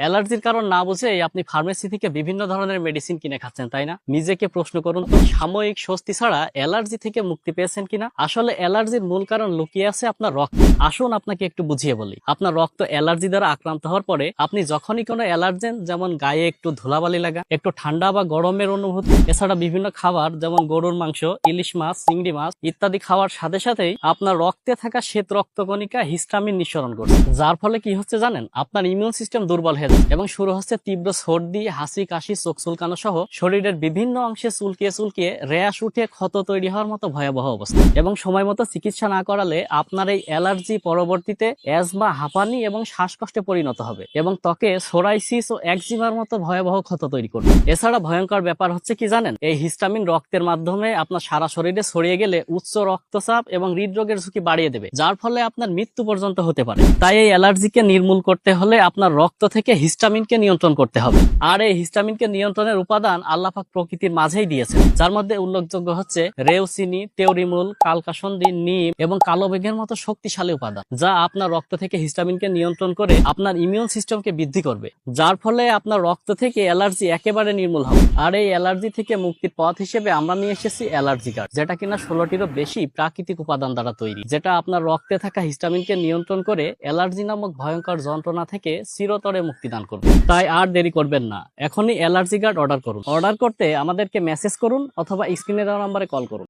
অ্যালার্জির কারণ না বুঝে আপনি ফার্মেসি থেকে বিভিন্ন ধরনের মেডিসিন কিনে খাচ্ছেন, তাই না? নিজেকে প্রশ্ন করুন সাময়িক স্বস্তি ছাড়া অ্যালার্জি থেকে মুক্তি পেয়েছেন কিনা? আসলে অ্যালার্জির মূল কারণ লুকিয়ে আছে আপনার রক্ত। আসুন আপনাকে একটু বুঝিয়ে বলি। আপনার রক্ত অ্যালার্জি দ্বারা আক্রান্ত হওয়ার পরে আপনি যখনই কোনো অ্যালার্জেন, যেমন গায়ে একটু ধুলাবালি লাগা, একটু ঠান্ডা বা গরমের অনুভূতি, এছাড়া বিভিন্ন খাবার, যেমন গরুর মাংস, ইলিশ মাছ, চিংড়ি মাছ ইত্যাদি খাওয়ার সাথে সাথেই আপনার রক্তে থাকা শ্বেত রক্তকণিকা হিস্টামিন নিঃসরণ করছে। যার ফলে কি হচ্ছে জানেন? আপনার ইমিউন সিস্টেম দুর্বল হয়ে এবং শুরু হচ্ছে তীব্র সর্দি, হাসি, কাশি, চোখ চুলকানো সহ শরীরের বিভিন্ন অংশে চুলকিয়ে চুলকিয়ে র্যাশ উঠে ক্ষত তৈরি হওয়ার মতো ভয়াবহ অবস্থা। এবং সময় মতো চিকিৎসা না করালে আপনার এই অ্যালার্জি পরবর্তীতে অ্যাজমা, হাঁপানি এবং শ্বাসকষ্টে পরিণত হবে এবং ত্বকে সোরাইসিস ও একজিমার মতো ভয়াবহ ক্ষত তৈরি করবে। এছাড়া ভয়ঙ্কর ব্যাপার হচ্ছে কি জানেন? এই হিস্টামিন রক্তের মাধ্যমে আপনার সারা শরীরে ছড়িয়ে গেলে উচ্চ রক্তচাপ এবং হৃদরোগের ঝুঁকি বাড়িয়ে দেবে, যার ফলে আপনার মৃত্যু পর্যন্ত হতে পারে। তাই এই অ্যালার্জিকে নির্মূল করতে হলে আপনার রক্ত থেকে হিস্টামিনকে নিয়ন্ত্রণ করতে হবে। আর এই হিস্টামিনকে নিয়ন্ত্রণের উপাদান আল্লাপাক প্রকৃতির মাঝেই দিয়েছেন। যার মধ্যে উল্লেখযোগ্য হচ্ছে রেউসিনি, টেউরিমুল, কালকাসন্দি, নিম এবং কালো বেগের মতো শক্তিশালী উপাদান, যা আপনার রক্ত থেকে হিস্টামিনকে নিয়ন্ত্রণ করে আপনার ইমিউন সিস্টেমকে বৃদ্ধি করবে। যার ফলে আপনার রক্ত থেকে অ্যালার্জি একেবারে নির্মূল হবে। আর এই অ্যালার্জি থেকে মুক্তির পথ হিসেবে আমরা নিয়ে এসেছি অ্যালার্জি কার্ড, যেটা কিনা ষোলোটিরও বেশি প্রাকৃতিক উপাদান দ্বারা তৈরি, যেটা আপনার রক্তে থাকা হিস্টামিনকে নিয়ন্ত্রণ করে অ্যালার্জি নামক ভয়ঙ্কর যন্ত্রণা থেকে চিরতরে মুক্তিদান করবে তাই আর দেরি করবেন না। এখনই অ্যালার্জি কার্ড অর্ডার করুন। অর্ডার করতে আমাদেরকে মেসেজ করুন অথবা স্ক্রিনে দেওয়া নাম্বারে কল করুন।